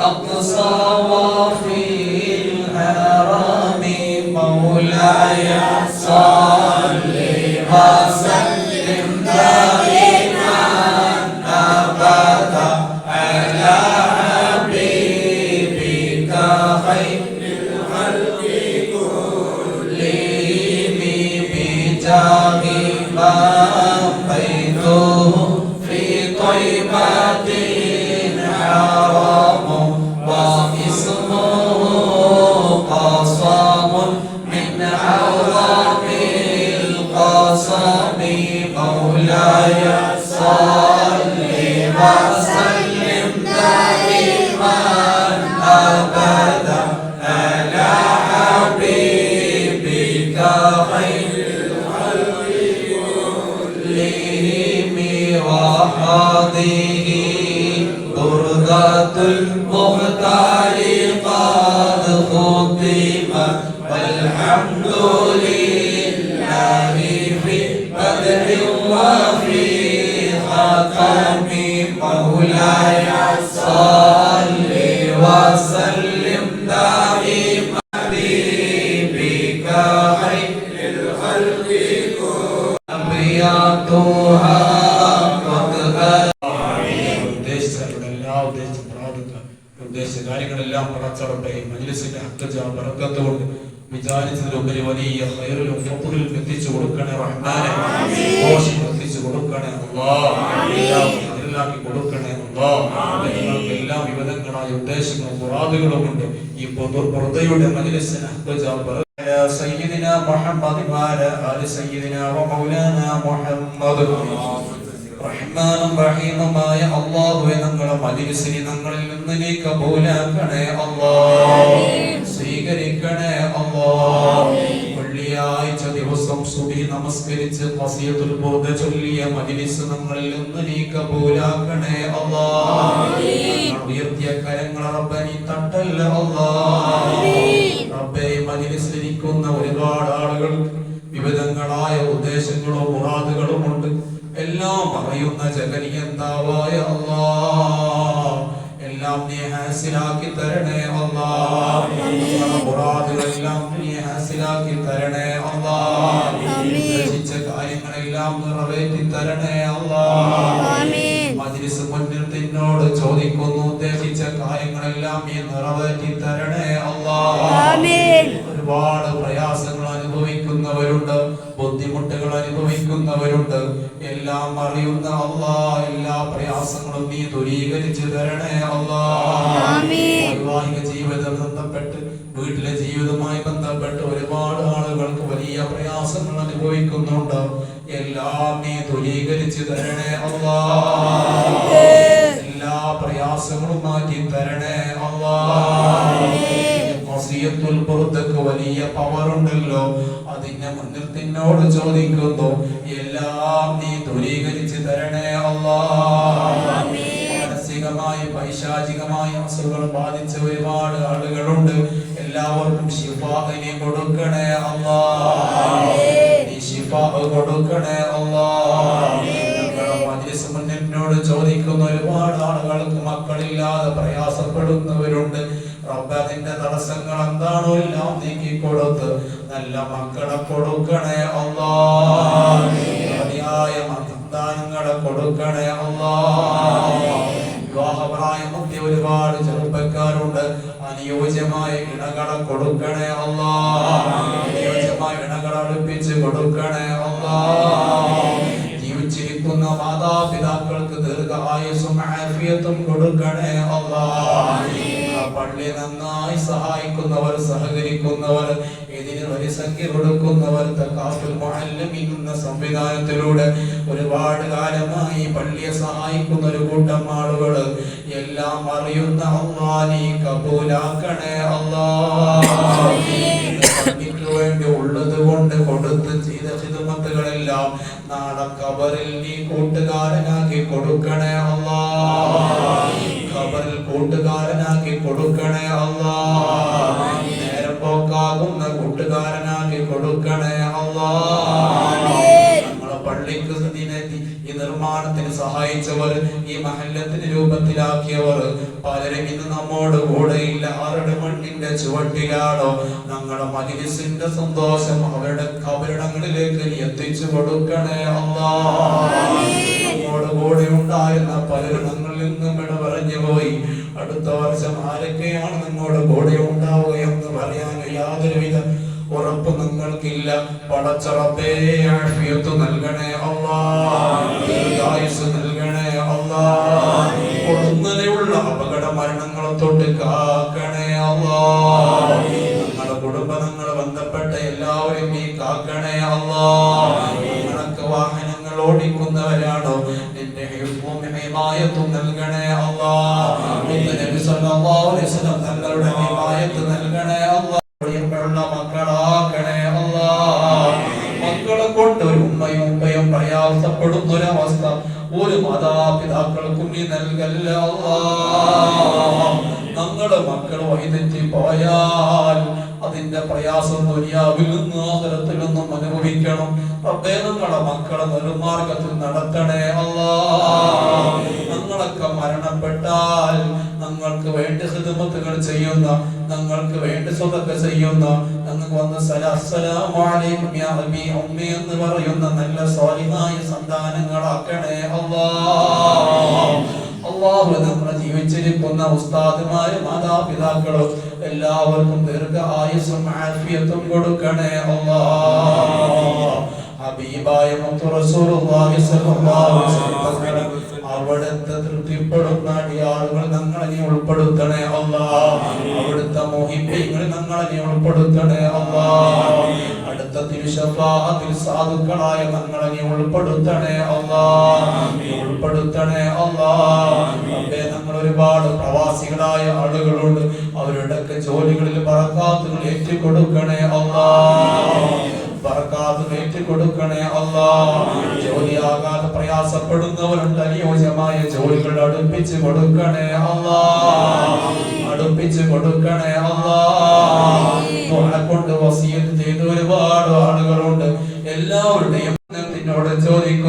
الأقصى وفي مولاي. مولاي صل وسلم دائما أبدا على حبيبك خير كلهم وهذه بردة المختار قد ختمت والحمد لله في بدر ختم مولاي صل وسلم دائما حبيبك خير الخلق أبياتها قد ഉദ്ദേശിച്ച എല്ലാ ഉദ്ദേശിച്ച പ്രാർത്ഥന ഉദ്ദേശിച്ച കാര്യങ്ങളെല്ലാം പടച്ചറട്ടെ മജ്ലിസിന്റെ ഹക്കജ ബറക്കത്ത് കൊണ്ട് വിചാരിച്ചതിലുപരി വലിയ ഖൈറിലും ഫഖറിലും എത്തിച്ചു കൊടുക്കണേ റഹ്മാനെ ദോഷം എത്തിച്ചു കൊടുക്കണേ അല്ലാഹ് എല്ലാം ഖൈറിലാക്കി കൊടുക്കണേ അല്ലാഹ് നിങ്ങൾക്ക് എല്ലാ വിവിധങ്ങളായ ഉദ്ദേശങ്ങളും മുറാദുകളും ഉണ്ട് ഈ പൊതു പുറതയുടെ മജ്ലിസിന് ഹക്കജ ബറക്കത്ത് على سيدنا محمد وعلى آل سيدنا ومولانا محمد റഹ്മാനും റഹീമുമായ അള്ളാഹുവെ ഞങ്ങളെ മജിലിസിനെ ഞങ്ങളിൽ നിന്ന് നീ കബൂലാക്കണേ അല്ലാ സ്വീകരിക്കണേ അല്ലാ വെള്ളിയാഴ്ച ദിവസം സുബി നമസ്കരിച്ച് വസിയത്തുൽ ബോധ ചൊല്ലിയ മജിലിസ് നമ്മളിൽ നിന്ന് നീ കബൂലാക്കണേ ഞങ്ങൾ ഉയർത്തിയ കരങ്ങൾ റബ്ബനി തട്ടല്ല അല്ലാ റബ്ബേ മജിലിസിലിരിക്കുന്ന ഒരുപാട് ആളുകൾ വിവിധങ്ങളായ ഉദ്ദേശങ്ങളും മുറാദുകളും ഉണ്ട് എല്ലാം അറിയുന്ന ജഗനിയന്താവായ അല്ലാ എല്ലാം നീ ഹാസിലാക്കി തരണേ അല്ലാ. മുറാദുകളെല്ലാം നീ ഹാസിലാക്കി തരണേ അല്ലാ. ഉദ്ദേശിച്ച കാര്യങ്ങളെല്ലാം നിറവേറ്റി തരണേ അല്ലാ. മജ്ലിസ് മുന്നിൽ നിന്നോട് ചോദിക്കുന്നു ഉദ്ദേശിച്ച കാര്യങ്ങളെല്ലാം നീ നിറവേറ്റി തരണേ അല്ലാ. ഒരുപാട് പ്രയാസങ്ങൾ അനുഭവിക്കുന്നവരുണ്ട്. ബുദ്ധിമുട്ടുകൾ അനുഭവിക്കുന്നവരുണ്ട്. എല്ലാം അറിയുന്ന അള്ളാ എല്ലാ പ്രയാസങ്ങളും നീ ദൂരീകരിച്ചു തരണേ അള്ളാഹിക വൈവാഹിക ജീവിതം ബന്ധപ്പെട്ട് വീട്ടിലെ ജീവിതവുമായി ബന്ധപ്പെട്ട് ഒരുപാട് ആളുകൾക്ക് വലിയ പ്രയാസങ്ങൾ അനുഭവിക്കുന്നുണ്ട്. എല്ലാം നീ ദൂരീകരിച്ചു തരണേ അള്ളാ. എല്ലാ പ്രയാസങ്ങളും മാറ്റി തരണേ അല്ലാ വസിയത്തുൽ ബുർദക്ക് വലിയ പവർ ഉണ്ടല്ലോ. അതിന്റെ മുന്നിൽ നിന്നോട് ചോദിക്കുന്നു. എല്ലാം നീ ദൂരീകരിച്ച് തരണേ അല്ലാ മാനസികമായി പൈശാചികമായ അസുഖങ്ങൾ ബാധിച്ച ഒരുപാട് ആളുകളുണ്ട്. എല്ലാവർക്കും ശിഫാഹിനെ കൊടുക്കണേ അല്ലാ നീ ശിഫാ കൊടുക്കണേ അല്ലാ മുന്നിനോട് ചോദിക്കുന്ന ഒരുപാട് ആളുകൾക്ക് മക്കളില്ലാതെ പ്രയാസപ്പെടുന്നവരുണ്ട്. റബ്ബ് അതിന്റെ തടസ്സങ്ങൾ എന്താണോ എല്ലാം നീക്കി കൊടുത്ത് നല്ല മക്കളെ കൊടുക്കണേ അല്ലാ മതിയായ മതദാനങ്ങളെ കൊടുക്കണേ അല്ലാ വിവാഹപ്രായമുക്തി ഒരുപാട് ചെറുപ്പക്കാരുണ്ട്. അനുയോജ്യമായ ഇണകളെ കൊടുക്കണേ അല്ലാ അനുയോജ്യമായ ഇണകളെ അടുപ്പിച്ച് കൊടുക്കണേ അല്ലാ ജീവിച്ചിരിക്കുന്ന മാതാപിതാക്കൾക്ക് ദീർഘ ആയുസും ആഫിയത്തും കൊടുക്കണേ അല്ലാ സഹായിക്കുന്നവർ സഹകരിക്കുന്നവർ ഇതിന് സംഖ്യ കൊടുക്കുന്നവർ സംവിധാനത്തിലൂടെ ഒരുപാട് കാലമായി പള്ളിയെ സഹായിക്കുന്ന ഒരു കൂട്ടം ആളുകൾ. എല്ലാം അറിയുന്ന അള്ളാ നീ കബൂലാക്കണേ അല്ലാ കൊടുക്കണേ അല്ലാ നമ്മളെ പള്ളിക്ക് ഈ നിർമ്മാണത്തിന് സഹായിച്ചവർ ഈ മഹല്ലത്തിന് രൂപത്തിലാക്കിയവർ. പലരും ഇന്ന് നമ്മോട് കൂടെയില്ല. ആരുടെ മണ്ണിന്റെ ചുവട്ടിലാണോ? ഞങ്ങളുടെ മജിലിസിന്റെ സന്തോഷം അവരുടെ കബരിടങ്ങളിലേക്ക് നീ എത്തിച്ചു കൊടുക്കണേ അള്ളാ. നമ്മോട് കൂടെ ഉണ്ടായിരുന്ന പലരും ഞങ്ങളിൽ നിന്നും ഇട പറഞ്ഞു പോയി. അടുത്ത വർഷം ആരൊക്കെയാണ് നിങ്ങളുടെ കൂടെ ഉണ്ടാവുക എന്ന് പറയാൻ യാതൊരുവിധ നിങ്ങൾക്കില്ല പടച്ചറപ്പേ ആഫിയത്ത് നൽകണേ ദീർഘായുസ് നൽകണേ അല്ലാ. കൊടുങ്ങനെയുള്ള അപകട മരണങ്ങളെ തൊട്ട് കാക്കണേ അല്ലാ. ഞങ്ങളുടെ കുടുംബ ഞങ്ങളെ ബന്ധപ്പെട്ട എല്ലാവരും നീ കാക്കണേ അല്ലാ. ഞങ്ങൾക്ക് വാഹനങ്ങൾ ഓടിക്കുന്നവരാണോ? നിന്റെ ഹിമായത്തും നൽകണേ മുത്ത് നബി സല്ലല്ലാഹു അലൈഹി വസല്ലം തങ്ങളുടെ ഹിമായത്ത് നൽകണേ അല്ലാ. പ്രയാസപ്പെടുന്ന ഒരവസ്ഥ ഒരു മാതാപിതാക്കൾക്കും നീ നൽകല്ല. അല്ലാ ഞങ്ങളുടെ മക്കൾ വൈതെറ്റി പോയാൽ അതിന്റെ പ്രയാസം ദുനിയാവിൽ നിന്നും തരത്തിൽ നിന്നും അനുഭവിക്കണം. റബ്ബേ ഞങ്ങളുടെ മക്കളെ നെടുമാർഗത്തിൽ നടത്തണേ അല്ലാ ഞങ്ങളൊക്കെ മരണപ്പെട്ടാൽ ഞങ്ങൾക്ക് വേണ്ടി ഹിദമത്തുകൾ ചെയ്യുന്ന ഞങ്ങൾക്ക് വേണ്ടി സ്വതൊക്കെ ചെയ്യുന്ന ഞങ്ങൾക്ക് വന്ന സലാ അസ്സലാമു അലൈക്കും യാ അബി ഉമ്മി എന്ന് പറയുന്ന നല്ല സ്വാലിഹായ സന്താനങ്ങളാക്കണേ അല്ലാ അള്ളാഹു നമ്മളെ ജീവിച്ചിരിക്കുന്ന ഉസ്താദുമാര് മാതാപിതാക്കളെ എല്ലാവർക്കും ദീർഘ ആയുസ്സും ആഫിയത്തും കൊടുക്കണേ അല്ലാ ഹബീബായ മുത്തു റസൂലുള്ളാഹി സ്വല്ലല്ലാഹു അലൈഹി വസല്ലം അവിടുത്തെ തൃപ്തിപ്പെടുന്ന അടിയാളുകൾ ഞങ്ങളെ നീ ഉൾപ്പെടുത്തണേ അല്ലാ. അവിടുത്തെ മോഹിപ്പിങ്ങൾ ഞങ്ങളെ നീ ഉൾപ്പെടുത്തണേ അല്ലാ. അടുത്ത തിരുശഫാത്തിൽ സാധുക്കളായ ഞങ്ങളെ നീ ഉൾപ്പെടുത്തണേ അല്ലാ. ഉൾപ്പെടുത്തണേ അല്ലാ. ഞങ്ങൾ ഒരുപാട് പ്രവാസികളായ ആളുകളുണ്ട്. അവരുടെയൊക്കെ ജോലികളിൽ പറക്കാത്തുകൾ ഏറ്റുകൊടുക്കണേ അല്ലാ. ബർക്കാത്ത് ഏറ്റി കൊടുക്കണേ അല്ലാ. ജോലിയാകാതെ പ്രയാസപ്പെടുന്നവരുണ്ട് അനുയോജ്യമായ ജോലികൾ അടുപ്പിച്ച് കൊടുക്കണേ അല്ലാ. അടുപ്പിച്ച് കൊടുക്കണേ അല്ലാ. ദുആ കൊണ്ട് വസിയത്ത് ചെയ്ത ഒരുപാട് ആളുകളുണ്ട്. എല്ലാവരുടെയും നിന്നോട് ചോദിക്കുന്നു